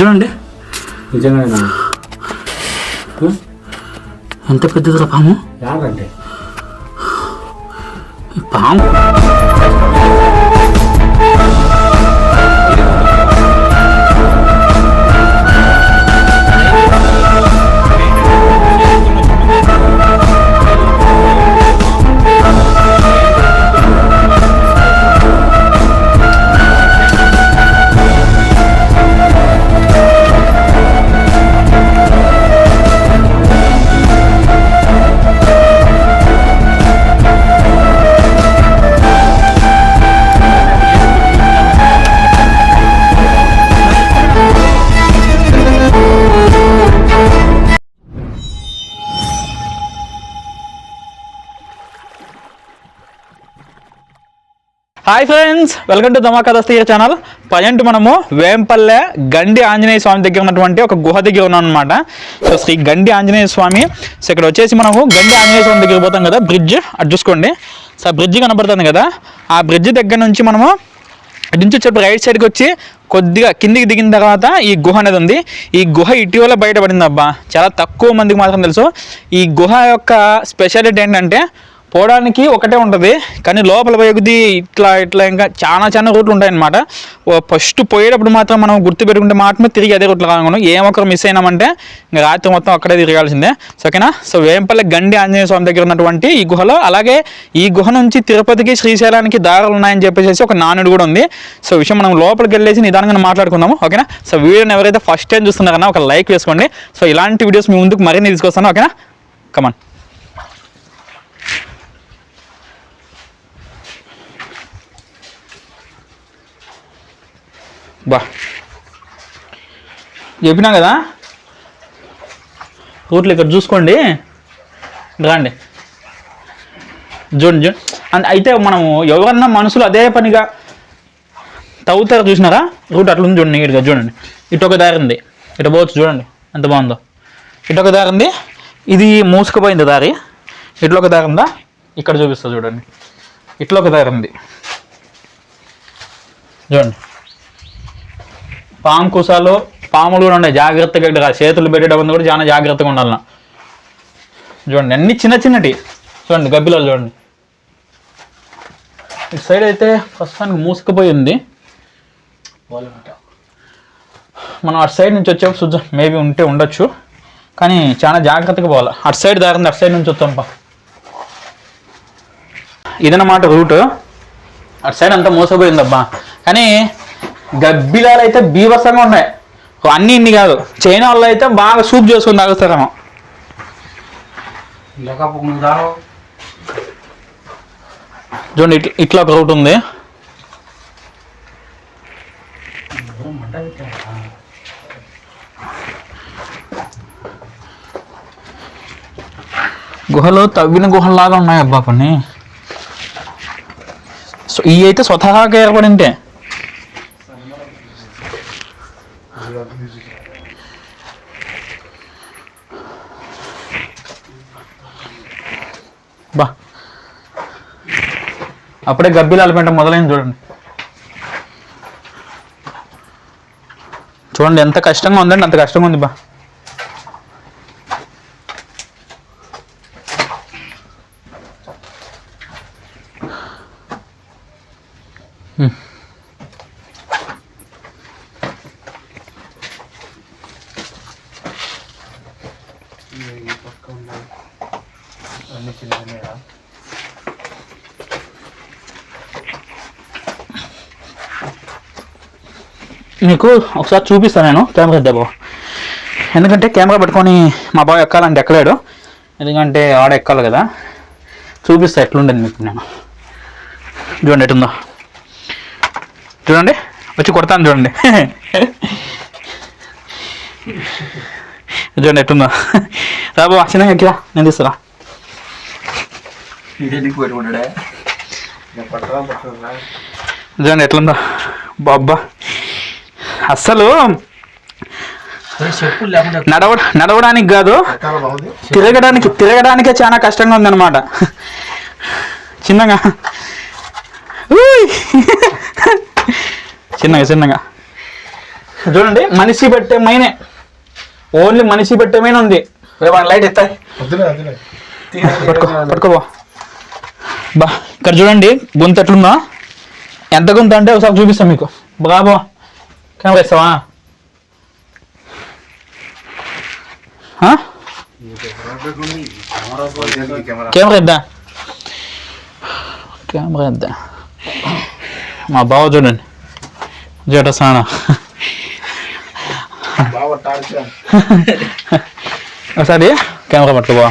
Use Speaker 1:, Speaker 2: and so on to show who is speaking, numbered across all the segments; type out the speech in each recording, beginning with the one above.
Speaker 1: చూడండి.
Speaker 2: నిజంగా
Speaker 1: ఎంత పెద్దదిరా పాము?
Speaker 2: యాదంటే
Speaker 1: ఈ పాము? Hi friends welcome to Dhamaka దస్తీయ channel present మనము వేంపల్లె గండి ఆంజనేయ స్వామి దగ్గర ఉన్నటువంటి ఒక గుహ దగ్గర ఉన్నాం అనమాట సో శ్రీ గండి ఆంజనేయ స్వామి. సో ఇక్కడ వచ్చేసి మనము గండి ఆంజనేయ స్వామి దగ్గర పోతాం కదా బ్రిడ్జ్ అటు చూసుకోండి. సో ఆ బ్రిడ్జ్ కనబడుతుంది కదా. ఆ బ్రిడ్జ్ దగ్గర నుంచి మనము అటు నుంచి వచ్చేప్పుడు రైట్ సైడ్కి వచ్చి కొద్దిగా కిందికి దిగిన తర్వాత ఈ గుహ అనేది ఉంది. ఈ గుహ ఇటీవల బయటపడింది అబ్బా. చాలా తక్కువ మందికి మాత్రం తెలుసు. ఈ గుహ యొక్క స్పెషాలిటీ ఏంటంటే పోవడానికి ఒకటే ఉంటుంది కానీ లోపల పోయేది ఇట్లా ఇట్లా ఇంకా చాలా చాలా రూట్లు ఉంటాయన్నమాట. ఫస్ట్ పోయేటప్పుడు మాత్రం మనం గుర్తు పెట్టుకుంటే మాత్రమే తిరిగి అదే రూట్లో కానుకోను ఏమొకరు మిస్ అయినామంటే ఇంకా రాత్రి మొత్తం అక్కడే తిరగాల్సిందే. ఓకేనా సో వేంపల్లి గండి ఆంజనేయ స్వామి దగ్గర ఉన్నటువంటి ఈ గుహలో అలాగే ఈ గుహ నుంచి తిరుపతికి శ్రీశైలానికి దారులు ఉన్నాయని చెప్పేసి ఒక నానుడు కూడా ఉంది. సో విషయం మనం లోపలికి వెళ్ళేసి నిదానంగా మాట్లాడుకుందాము ఓకేనా? సో వీడియోని ఎవరైతే ఫస్ట్ టైం చూస్తున్నారన్నా ఒక లైక్ వేసుకోండి. సో ఇలాంటి వీడియోస్ మీ ముందుకు మరిన్ని తీసుకొస్తాను ఓకేనా? కమాన్ బా. చెప్పినా కదా? రూట్లు ఇక్కడ చూసుకోండి. రండి. చూడండి చూడండి. అయితే మనము ఎవరన్నా మనుషులు అదే పనిగా తవ్వుతారు చూసినారా? రూట్ అట్లా ఉంది చూడండి నీట్గా చూడండి. ఇటు ఒక దారి ఉంది. ఇటు పోవచ్చు చూడండి ఎంత బాగుందో. ఇటు ఒక దారి ఉంది. ఇది మూసుకుపోయింది దారి. ఇట్లా ఒక దారి ఉందా? ఇక్కడ చూపిస్తా చూడండి. ఇట్లా ఒక దారి ఉంది. చూడండి. పాము కుసాలో పాములు కూడా ఉన్నాయి. జాగ్రత్తగా ఇక్కడ చేతులు పెట్టేటప్పుడు కూడా చాలా జాగ్రత్తగా ఉండాలి చూడండి అన్ని చిన్న చిన్నటి. చూడండి గబ్బిలాలు చూడండి. ఇటు సైడ్ అయితే ప్రస్తుతానికి మూసుకుపోయింది మనం అటు సైడ్ నుంచి వచ్చే చూద్దాం. మేబీ ఉంటే ఉండొచ్చు. కానీ చాలా జాగ్రత్తగా పోవాలి. అటు సైడ్ దారింది అటు సైడ్ నుంచి వస్తాంపా ఇదన్నమాట రూట్. అటు సైడ్ అంతా మోసపోయిందబ్బా కానీ గబ్బిలాలు అయితే బీభత్సంగా ఉన్నాయి. అన్ని ఇన్ని కాదు. చైనా వాళ్ళు అయితే బాగా సూప్ చేసుకుని తాగుతారేమో చూడండి ఇట్లా ఇట్లా ఒక రూట్ ఉంది. గుహలు తవ్విన గుహల్లాగా ఉన్నాయి అబ్బా కొన్ని. సో ఇవి అయితే స్వతహాగా ఏర్పడింటే బా అప్పుడే గబ్బిలాలు పెంట మొదలైంది చూడండి. చూడండి ఎంత కష్టంగా ఉందండి అంత కష్టంగా ఉంది బా. మీకు ఒకసారి చూపిస్తాను నేను. కెమెరా దెబ్బ. ఎందుకంటే కెమెరా పెట్టుకొని మా బావ ఎక్కాలంటే ఎక్కలేడు. ఎందుకంటే ఆడ ఎక్కాలి కదా. చూపిస్తా ఎట్లుండేది మీకు నేను. చూడండి ఎటుందో చూడండి. వచ్చి కొడతాను చూడండి. చూడండి ఎట్టుందో రాబో చిన్న ఎక్కిరా నేను తీసుకురా చూడండి ఎట్లుందో. బాబ్బా అస్సలు నడవ నడవడానికి కాదు తిరగడానికి తిరగడానికే చాలా కష్టంగా ఉందన్నమాట. చిన్నగా. చిన్నగా చిన్నగా. చూడండి మనిషి పెట్టే మైనే. ఓన్లీ మనిషి పెట్టే మైన్ ఉంది. లైట్ ఎత్తాయి. పట్టుకో పట్టుకోబో బా ఇక్కడ చూడండి గొంతు ఎట్లుందో ఎంత గొంతు అంటే ఒకసారి చూపిస్తాం మీకు. బాబో కెమెరా ఇస్తావా? కెమెరా ఇద్దా కెమెరా ఇద్దా మా బావ చూడండి జట సానా ఒకసారి కెమెరా పట్టుకోబా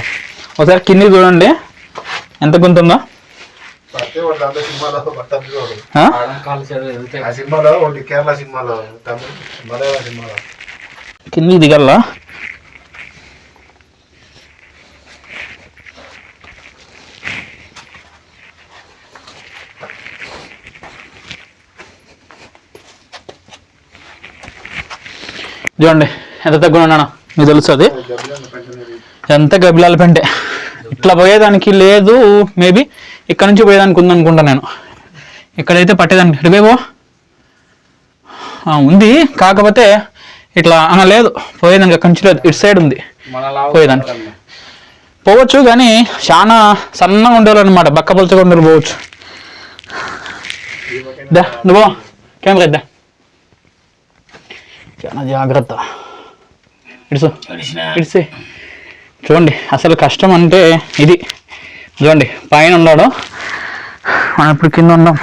Speaker 1: ఒకసారి కింది చూడండి ఎంత గొంతు ఉందో
Speaker 2: పడితే వాడు దాంట్లో సినిమాలో కేరళ సినిమాలో తమిళ మలయాళ సినిమాలో.
Speaker 1: కిందికి దిగల్లా? చూడండి ఎంత తగ్గున్నాను మీకు తెలుస్తుంది. ఎంత గబిలాల పెంటే. ఇట్లా పోయేదానికి లేదు మేబీ ఇక్కడ నుంచి పోయేదానికి ఉందనుకుంటా నేను. ఇక్కడైతే పట్టేదానికి. ఇటు పోయి పో. ఆ, ఉంది. కాకపోతే ఇట్లా అన లేదు. పోయేదానికి అక్కడి నుంచి లేదు. ఇటు సైడ్ ఉంది. పోయేదానికి. పోవచ్చు కానీ చాలా సన్నగా ఉండేవాళ్ళు అనమాట బక్క పలుచగా ఉండేవాళ్ళు పోవచ్చు. దా నువ్వు కెమెరా ఇద్దా. చాలా జాగ్రత్త. ఇడుసు ఇడిసే చూడండి అసలు కష్టం అంటే ఇది. చూడండి పైన ఉన్నాడు. మనం ఇప్పుడు కింద ఉన్నాం.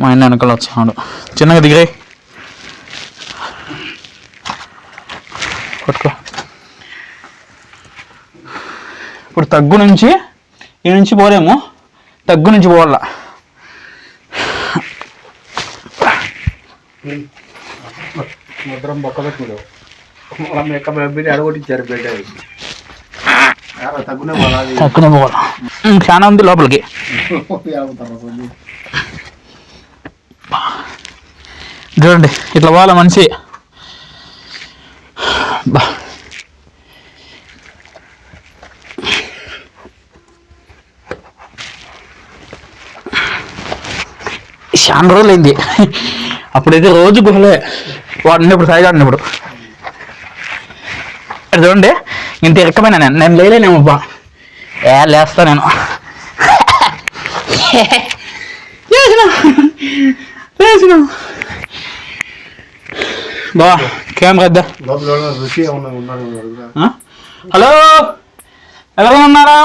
Speaker 1: మా ఆయన వెనకాల వచ్చాడు. చిన్నగా దిగాయి కొట్టుకో. ఇప్పుడు తగ్గు నుంచి ఈ నుంచి పోలేము. తగ్గు నుంచి పోవాలా.
Speaker 2: ముద్రం బొక్క పెట్టుకోలేవు మనం ఎక్క బెబ్బిని అడగొట్టించారు బిడ్డ తగ్గునే
Speaker 1: పోవాలా చాలా ఉంది లోపలికి. చూడండి ఇట్లా పోవాలా మనిషి. బా. చాలా రోజులైంది. అప్పుడైతే రోజు గుహలే. వాడిని ఇప్పుడు సాయిగా ఇప్పుడు చూడండి ఇంత ఎక్కమైన నేను. నేను లేలేనేమో అబ్బా. ఏ లేస్తా నేను. లేచిన. బా కెమెరా ఆ? హలో? ఎవరు ఉన్నారా?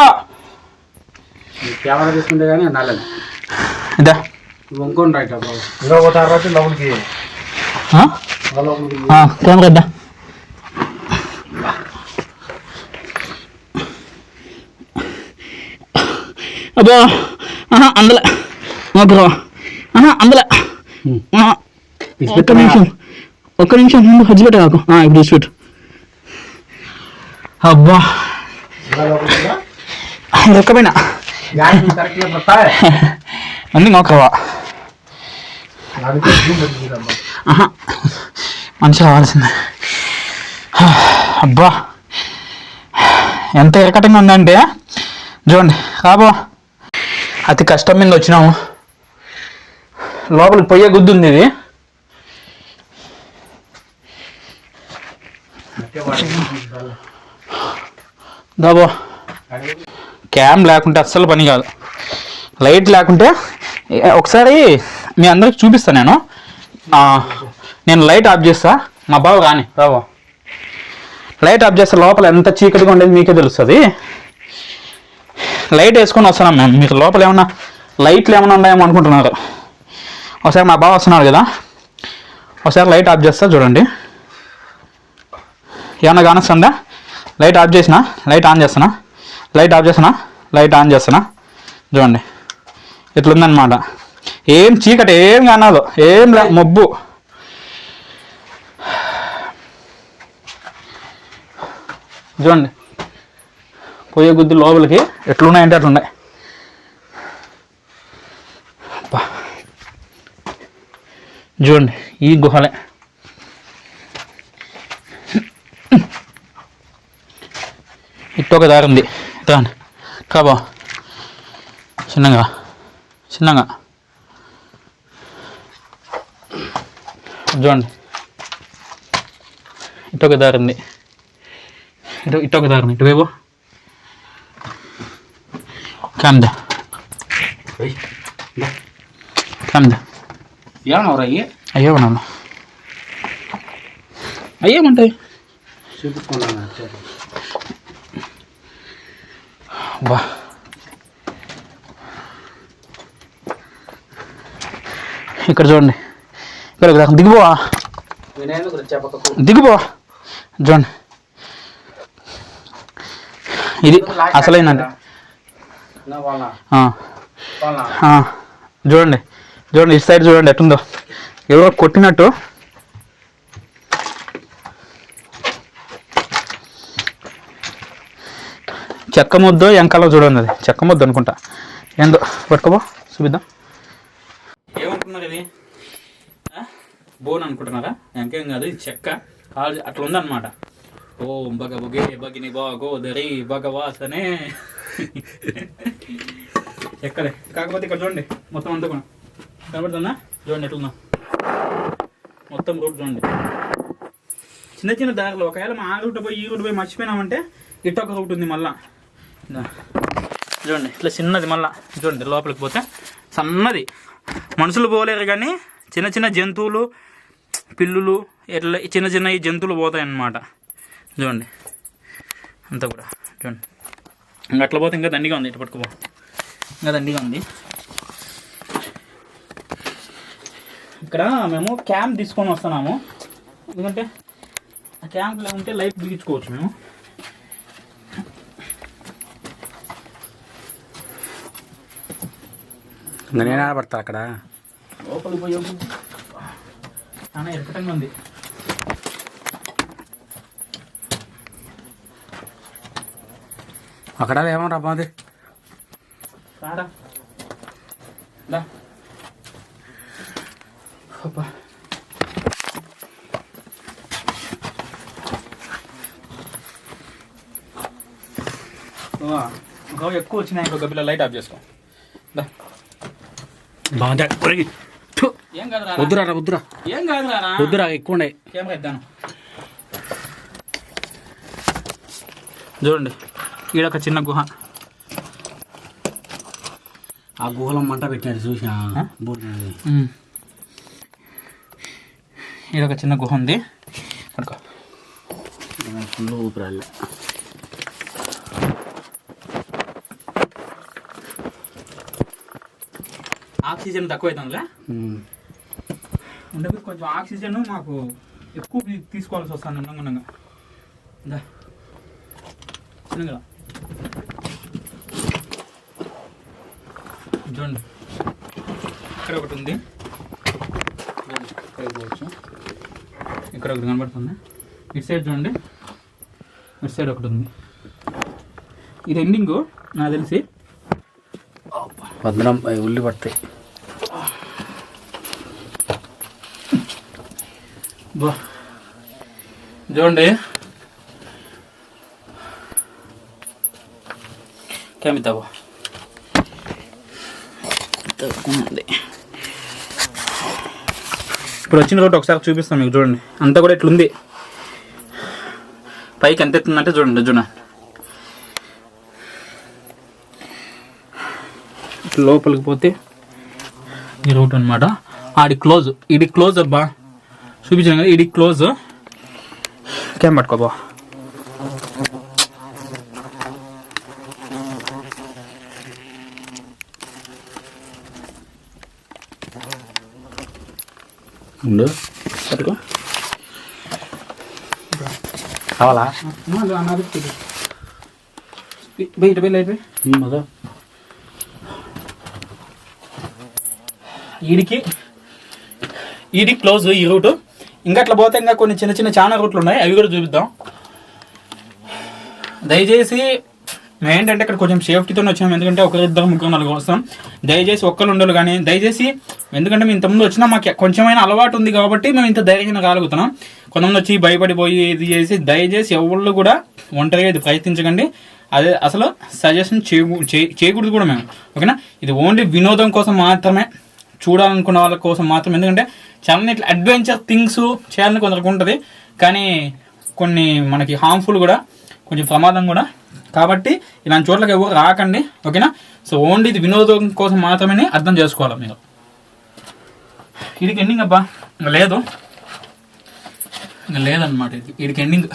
Speaker 2: కెమెరా తీసుకుంటే కానీ నాలేదు
Speaker 1: ఇద్దా.
Speaker 2: వంకొని రైట్ ఇలా ఒక తర్వాత లోపలికి.
Speaker 1: కెమెరా ఇద్దా. అబ్బా ఆహా అందులో. ఓకే ఆహా అందులో. ఒక్క నిమిషం. ఒక్క నిమిషం ముందు హజ్జి పెట్ట కాకు ఇప్పుడు తీసి పెట్టు అబ్బా ఎక్కపోయినా
Speaker 2: కరెక్ట్గా పడతాయి
Speaker 1: అన్నీ నోకవా మంచి కావాల్సిందే అబ్బా. ఎంత ఇరకటంగా ఉందంటే చూడండి కాబో అతి కష్టం మీద వచ్చినాము. లోపలికి పొయ్యే గుద్దు ఉంది ఇది. దాబో. క్యామ్ లేకుంటే అస్సలు పని కాదు. లైట్ లేకుంటే ఒకసారి మీ అందరికి చూపిస్తాను నేను. నేను లైట్ ఆఫ్ చేస్తా. మా బావ కానీ బాబు లైట్ ఆఫ్ చేస్తే లోపల ఎంత చీకటిగా ఉండేది మీకే తెలుస్తుంది. లైట్ వేసుకొని వస్తున్నాం మేము. మీకు లోపల ఏమన్నా లైట్లు ఏమైనా ఉన్నాయేమో అనుకుంటున్నారు. ఒకసారి మా బావ వస్తున్నాడు కదా. ఒకసారి లైట్ ఆఫ్ చేస్తా చూడండి. ఏమన్నా కానొస్తుందా? లైట్ ఆఫ్ చేసిన? లైట్ ఆన్ చేస్తున్నా? లైట్ ఆఫ్ చేస్తున్నా? లైట్ ఆన్ చేస్తున్నా? చూడండి. ఇట్లుందనమాట ఏం చీకటి ఏం కానాదు ఏం లే మబ్బు. చూడండి. పోయే గుద్ది లోపలికి ఎట్లున్నాయంటే అట్లున్నాయి. చూడండి ఈ గుహలే. ఇట్టొక ఒక దారి ఉంది. దాని కాబా చిన్నగా. చిన్నగా. చూడండి. ఇటు ఒక దారి ఉంది. ఇటు ఇటు ఒక దారి ఉంది. ఇటువైపు. కామ్దా కామ్దా
Speaker 2: ఏమన్నా అయ్యి?
Speaker 1: అయ్యో ఉన్నాను అయ్యేమంటాయి?
Speaker 2: చూపించుకున్నాను
Speaker 1: బా. ఇక్కడ చూడండి. ఇక్కడ దిగుబో దిగిపోవా దిగిపోవా చూడండి ఇది అసలైందండి చూడండి చూడండి ఇటు సైడ్ చూడండి ఎట్టుందో ఎవరో కొట్టినట్టు చెక్క ముద్దో ఎంకలో చూడండి అది చెక్క ముద్దు అనుకుంటా ఏందో పట్టుకోబో చూపిద్దాం ఏమనుకున్నారు ఇది బోన్ అనుకుంటున్నారా? ఇంకేం కాదు ఇది చెక్క. కాదు అట్లా ఉందన్నమాట. ఓ బగ బొగే బగిని బాగో దరి బగవాసనే చెక్కలే కాకపోతే ఇక్కడ చూడండి మొత్తం అంతా కూడా. కనబడుతుందా? చూడండి ఎట్లుందా. మొత్తం రోడ్ చూడండి. చిన్న చిన్న దారిలో ఒకవేళ మా ఆ రూట్ పోయి ఈ రూట్ పోయి మర్చిపోయినామంటే ఇటు ఒక రూట్ ఉంది మళ్ళా. చూడండి ఇట్లా చిన్నది మళ్ళా. చూడండి లోపలికి పోతే సన్నది. మనుషులు పోలేరు కానీ చిన్న చిన్న జంతువులు పిల్లులు ఇట్లా చిన్న చిన్న ఈ జంతువులు పోతాయి అన్నమాట చూడండి. అంతా కూడా. చూడండి. ఇంకా అట్లా పోతే ఇంకా దండిగా ఉంది. ఇటు పట్టుకుపో ఇంకా దండిగా ఉంది. ఇక్కడ మేము క్యాంప్ తీసుకొని వస్తున్నాము. ఎందుకంటే ఆ క్యాంప్లో ఉంటే లైట్ బిగించుకోవచ్చు మేము.
Speaker 2: నేను ఆడబడతా అక్కడ?
Speaker 1: లోపలికి పోయే చాలా ఎరకటంగా ఉంది.
Speaker 2: అక్కడ ఏమో రమ్మాది
Speaker 1: రాడా ఎక్కువ వచ్చినాయి ఇంకొక పిల్ల లైట్ ఆఫ్ చేసుకో. దా.
Speaker 2: వద్దురా వద్దురా.
Speaker 1: ఏం
Speaker 2: వద్దురా ఎక్కువ ఉన్నాయి
Speaker 1: కెమెరా ఇద్దాను చూడండి ఈడొక చిన్న గుహ.
Speaker 2: ఆ గుహలో మంట పెట్టినాడు చూసా
Speaker 1: ఈడొక చిన్న గుహ ఉంది.
Speaker 2: ఫుల్ ఊపిరాళ్ళు.
Speaker 1: ఆక్సిజన్ తక్కువ అవుతుందిలే ఉండదు కొంచెం ఆక్సిజన్ మాకు ఎక్కువ తీసుకోవాల్సి వస్తుంది ఉండగా చిన్నగా చూడండి. ఇక్కడ ఒకటి ఉంది. ఇక్కడ ఒకటి కనబడుతుంది. ఇటు సైడ్ చూడండి. ఇటు సైడ్ ఒకటి ఉంది. ఇది ఎండింగ్ నాకు తెలిసి.
Speaker 2: వదనం అవి ఉల్లి పడతాయి.
Speaker 1: చూడండి కెమితాబా ఉంది ఇప్పుడు వచ్చిన రోడ్డు ఒకసారి చూపిస్తాను మీకు చూడండి. అంతా కూడా ఇట్లుంది. పైకి ఎంత ఎత్తుందంటే చూడండి చూడండి లోపలికి పోతే ఈ రూట్ అనమాట ఆడి క్లోజ్ ఇది క్లోజ్ అబ్బా చూపించాను కదా ఇది క్లోజ్ క్యామ్ పట్టుకోబా
Speaker 2: ఉండు
Speaker 1: పట్టుకో
Speaker 2: కావాలా
Speaker 1: బయట పోయి లైట్ పోయి
Speaker 2: మదో
Speaker 1: ఈడికి ఈడి క్లోజ్ ఈ రూట్ ఇంకా అట్లా పోతే ఇంకా కొన్ని చిన్న చిన్న చాలా రూట్లు ఉన్నాయి. అవి కూడా చూపిద్దాం. దయచేసి మేము ఏంటంటే ఇక్కడ కొంచెం సేఫ్టీతో వచ్చాము ఎందుకంటే ఒకరిద్దరు ముగ్గురు నలుగురు వస్తాం. దయచేసి ఒక్కరు ఉండరు కానీ దయచేసి ఎందుకంటే మేము ఇంతకుముందు వచ్చినా మాకు కొంచెమైనా అలవాటు ఉంది కాబట్టి మేము ఇంత ధైర్యంగా రాగలుగుతున్నాం. కొంతమంది వచ్చి భయపడిపోయి ఇది చేసి దయచేసి ఎవరు కూడా ఒంటరిగా ఇది ప్రయత్నించకండి. అదే అసలు సజెషన్ చేయ- చేయకూడదు కూడా మేము. ఓకేనా? ఇది ఓన్లీ వినోదం కోసం మాత్రమే చూడాలనుకున్న వాళ్ళ కోసం మాత్రం ఎందుకంటే చాలా ఇట్లా అడ్వెంచర్ థింగ్స్ చేయాలని కొందరికి ఉంటుంది. కానీ కొన్ని మనకి హార్మ్ఫుల్ కూడా కొంచెం ప్రమాదం కూడా. కాబట్టి ఇలాంటి చోట్లకి ఎవరు రాకండి ఓకేనా సో ఓన్లీ ఇది వినోదం కోసం మాత్రమే అర్థం చేసుకోవాలి మీరు. ఇడికి ఎండింగ్ అబ్బా. లేదు. ఇంకా లేదన్నమాట ఇది. వీడికి ఎండింగ్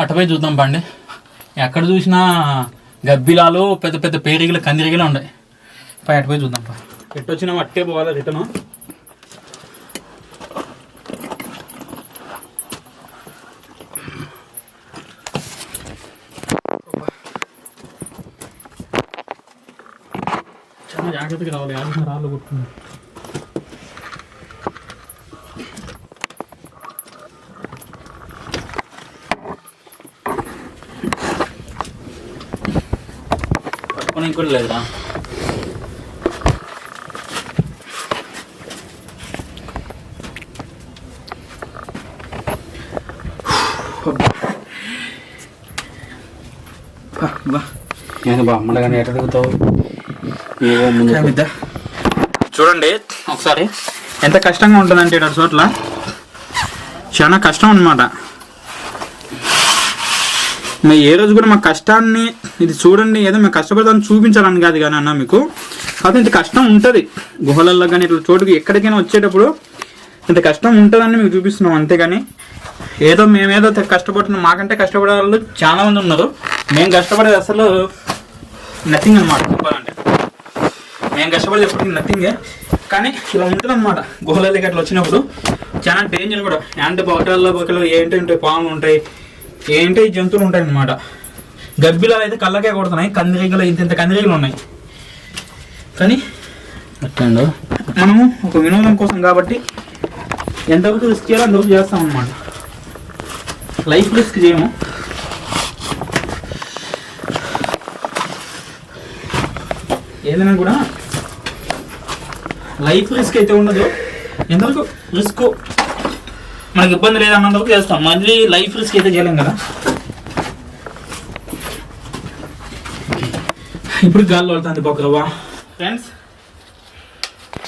Speaker 1: అటుపై చూద్దాం పండి ఎక్కడ చూసినా గబ్బిలాలు పెద్ద పెద్ద పేరిగిలు కందిరిగిలు ఉన్నాయి. పై అటుపై చూద్దాం పా. ఎట్టొచ్చినా అట్టే పోవాలి రిటర్న్? జాగ్రత్తగా రావాలి యాభై రాళ్ళు కొట్టుకుంది పట్టుకొని ఇంకోటి లేదురా బా
Speaker 2: నేను బామ్మడు కానీ ఎట్ట దిగుతావు ఏవో ముందు
Speaker 1: చూడండి. ఒకసారి. ఎంత కష్టంగా ఉంటుందంటే ఇక్కడ చోట్ల. చాలా కష్టం అన్నమాట. మేము ఏ రోజు కూడా మా కష్టాన్ని ఇది చూడండి ఏదో మేము కష్టపడతామని చూపించాలని కాదు కానీ అన్న మీకు. కాకపోతే ఇంత కష్టం ఉంటుంది. గుహలల్లో కానీ ఇట్లా చోటుకి ఎక్కడికైనా వచ్చేటప్పుడు ఇంత కష్టం ఉంటుందని మీకు చూపిస్తున్నాం అంతేగాని. ఏదో మేమేదో కష్టపడుతున్నాం మాకంటే కష్టపడే వాళ్ళు చాలా మంది ఉన్నారు. మేము కష్టపడేది అసలు నథింగ్ అనమాట మేము కష్టపడేది ఎప్పటికీ నథింగే కానీ ఇలా ఉంటుంది అనమాట గుహలలోకి అట్లా వచ్చినప్పుడు చాలా డేంజర్ కూడా. అంటే బొక్కలలో బొక్కలు ఏంటి ఉంటాయి పాములు ఉంటాయి ఏంటి జంతువులు ఉంటాయి అనమాట గబ్బిలాలు అయితే కళ్ళకే కొడుతున్నాయి కందిరీగలు ఇంత ఇంత కందిరీగలు ఉన్నాయి. కానీ
Speaker 2: అట్టండు
Speaker 1: మనము ఒక వినోదం కోసం కాబట్టి ఎంతవరకు రిస్క్ చేయాలో అంతవరకు చేస్తాం అనమాట లైఫ్ రిస్క్ చేయము. ఏదైనా కూడా లైఫ్ రిస్క్ అయితే ఉండదు. ఎంతవరకు రిస్క్ మనకి ఇబ్బంది లేదన్నంతవరకు చేస్తాం. మళ్ళీ లైఫ్ రిస్క్ అయితే చేయలేం కదా. ఇప్పుడు గాల్లో వెళ్తుంది బొక్కరవ్వ ఫ్రెండ్స్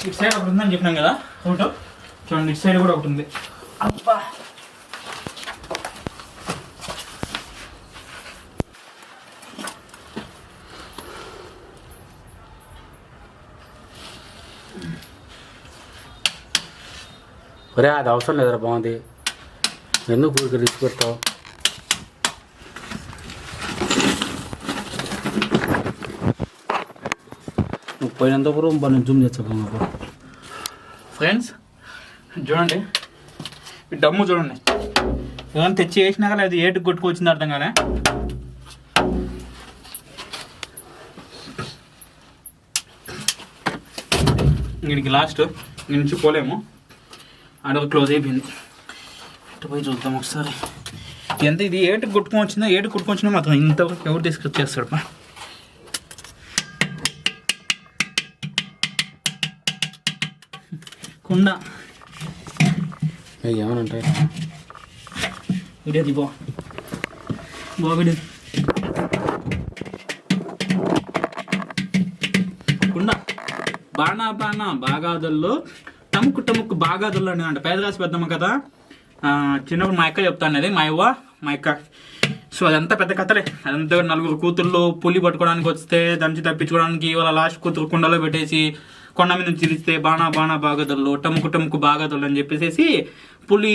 Speaker 1: ఇటు సైడ్ ఒకటి ఉందని చెప్పినాం కదా ఫోటో. చూడండి ఇటు సైడ్ కూడా ఒకటి ఉంది. అబ్బా!
Speaker 2: ఒరే అది అవసరం లేదురా బాగుంది ఎందుకు ఊరికి రిస్క్ పెడతావు నువ్వు పోయినంత పూర్వం మనం జూమ్ చేస్తావు
Speaker 1: ఫ్రెండ్స్ చూడండి. ఈ డమ్ము చూడండి. ఏమైనా తెచ్చి వేసినాక లేదా ఏటుకు కొట్టుకొచ్చింది అర్థం కానీ ఇంక లాస్ట్ నుంచి పోలేము. అడవి క్లోజ్ అయిపోయింది. ఇటు పోయి చూద్దాం ఒకసారి. ఎంత ఇది? ఏటుకు కొట్టుకొని వచ్చిందో ఏటుకు కొట్టుకొని వచ్చినా మాత్రం ఇంతవరకు ఎవరు డిస్కస్ చేస్తాడు పా. కుండ.
Speaker 2: ఏమని ఉంటాయి
Speaker 1: ఇడేది బా బాబిడి కుండ. బాణ బాణ బాగాదుల్లో టముక్కు టముక్కు బాగా దొల్లండి అంట. పేదరాశి పెద్దమ్మ కదా? చిన్నప్పుడు మా అక్క చెప్తాను అది మా అవ్వ మా అక్క. సో అదంతా పెద్ద కథలే. అదంతా నలుగురు కూతుళ్ళు పులి పట్టుకోవడానికి వస్తే దంచి తప్పించుకోవడానికి వాళ్ళ లాస్ట్ కూతురు కుండలో పెట్టేసి కొండ మీద నుంచి చిరిస్తే బాణా బాణా బాగదుల్లో టముకు టముకు బాగదుల్లో అని చెప్పేసి పులి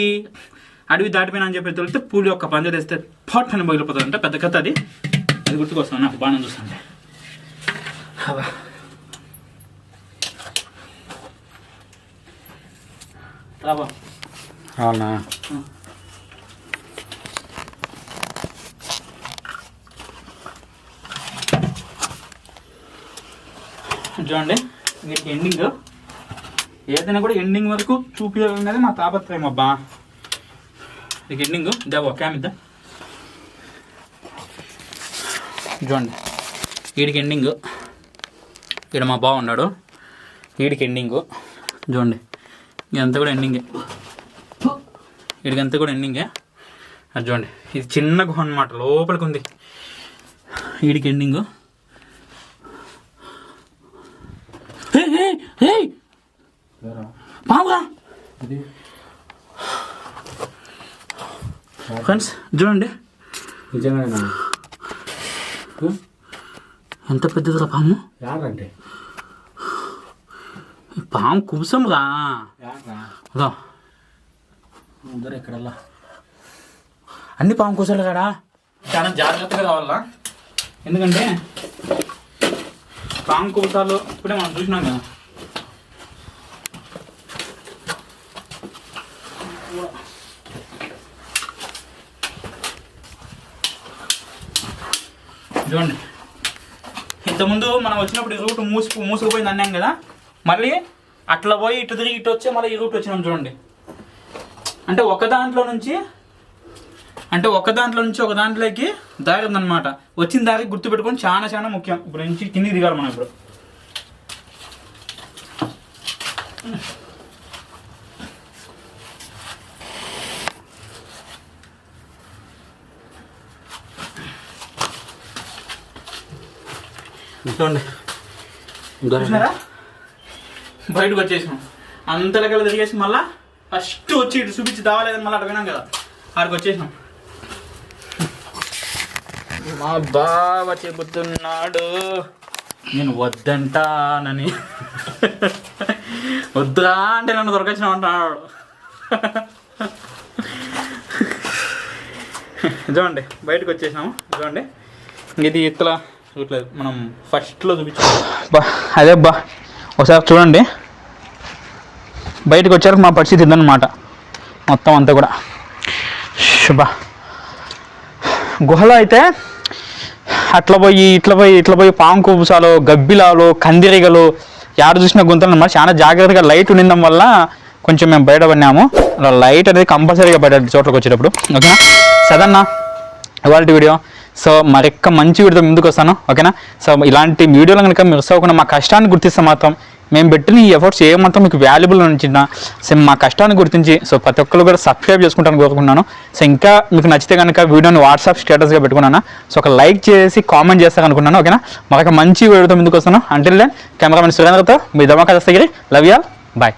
Speaker 1: అడవి దాటిపోయినా అని చెప్పి తెలిస్తే పులి ఒక పంజ తెస్తే పట్ అని బయలుపోతుంది అంటే పెద్ద కథ అది. అది గుర్తుకొస్తాను నాకు? బాణం చూస్తుంటే. రాబా. చూడండి వీటికి ఎండింగ్ ఏదైనా కూడా ఎండింగ్ వరకు చూపించాలనేది మా తాపత్రయం అబ్బా. ఇది ఎండింగ్ దేవో క్యామ్ ఇద్దా. చూడండి వీడికి ఎండింగ్ ఇక్కడ మా బావ ఉన్నాడు. వీడికి ఎండింగ్ చూడండి. ఇదంతా కూడా ఎండింగే వీడికంతా కూడా ఎండింగే అది చూడండి. ఇది చిన్న గుహ అనమాట లోపలికి ఉంది. వీడికి ఎండింగ్ బాగా ఫ్రెండ్స్ చూడండి.
Speaker 2: నిజంగానే
Speaker 1: ఎంత పెద్దదిరా పాము?
Speaker 2: యాడంటే
Speaker 1: ఈ పాము కుబుసం రా.
Speaker 2: ముందర ఎక్కడల్లా?
Speaker 1: అన్ని పాము కూసలు కదా? చాలా జాగ్రత్తగా రావాలా ఎందుకంటే పాము కుబుసాలు ఇప్పుడే మనం చూసినాం కదా. చూడండి. ఇంతకుముందు మనం వచ్చినప్పుడు ఈ రూట్ మూసుకు మూసుకుపోయింది అన్నాం కదా. మళ్ళీ అట్లా పోయి ఇటు తిరిగి ఇటు వచ్చి మళ్ళీ ఈ రూట్ వచ్చినాం చూడండి. అంటే ఒక దాంట్లో నుంచి అంటే ఒక దాంట్లో నుంచి ఒక దాంట్లోకి దారి ఉందన్నమాట. వచ్చిన దారి గుర్తుపెట్టుకొని చాలా చాలా ముఖ్యం. ఇప్పుడు నుంచి కిందికి దిగాలి మనం ఇప్పుడు. చూడండి. చూసినారా? బయటకు వచ్చేసాం అంతలకల్లా తిరిగేసి మళ్ళా ఫస్ట్ వచ్చి ఇటు చూపించి దావలేదని మళ్ళీ అడిగినాం కదా. ఆడికి వచ్చేసాం మా బావ చెబుతున్నాడు నేను వద్దంటానని. వద్దురా అంటే నన్ను దొరకచ్చిన అంటున్నాడు చూడండి బయటకు వచ్చేసాము చూడండి. ఇది ఇట్లా చూడలేదు. మనం ఫస్ట్లో చూపించాం బా అదే బా. ఒకసారి చూడండి. బయటకు వచ్చాక మా పరిస్థితి ఇదన్నమాట. మొత్తం అంతా కూడా. శుభ. గుహలో అయితే అట్లా పోయి ఇట్లా పోయి ఇట్లా పోయి పాము కూపుసాలు గబ్బిలాలు కందిరిగలు యాడ చూసిన గుంతలు అన్నమాట చాలా జాగ్రత్తగా లైట్ ఉండడం వల్ల కొంచెం మేము బయటపడినాము. అలా లైట్ అనేది కంపల్సరీగా బయట చోట్లకి వచ్చేటప్పుడు. ఓకేనా? సదన్నా ఇవాళ వీడియో సో మరొక్క మంచి వీడితో ముందుకు వస్తాను ఓకేనా? సో ఇలాంటి వీడియోలు కనుక మిస్ అవ్వకుండా మా కష్టాన్ని గుర్తిస్తే మాత్రం మేము పెట్టిన ఈ ఎఫర్ట్స్ ఏమంతా మీకు వాల్యుబుల్ అనిపించినా సో మా కష్టాన్ని గుర్తించి సో ప్రతి ఒక్కరు కూడా సబ్స్క్రైబ్ చేసుకుంటాను కోరుకున్నాను సో ఇంకా మీకు నచ్చితే కనుక వీడియోని వాట్సాప్ స్టేటస్గా పెట్టుకున్నాను? సో ఒక లైక్ చేసి కామెంట్ చేస్తాను అనుకున్నాను ఓకేనా? మరొక మంచి వీడియోతో ముందుకు వస్తాను. అంటే కెమెరామెన్ సురేంద్రతో మీ Dhamaka Dasthagiri love y'all bye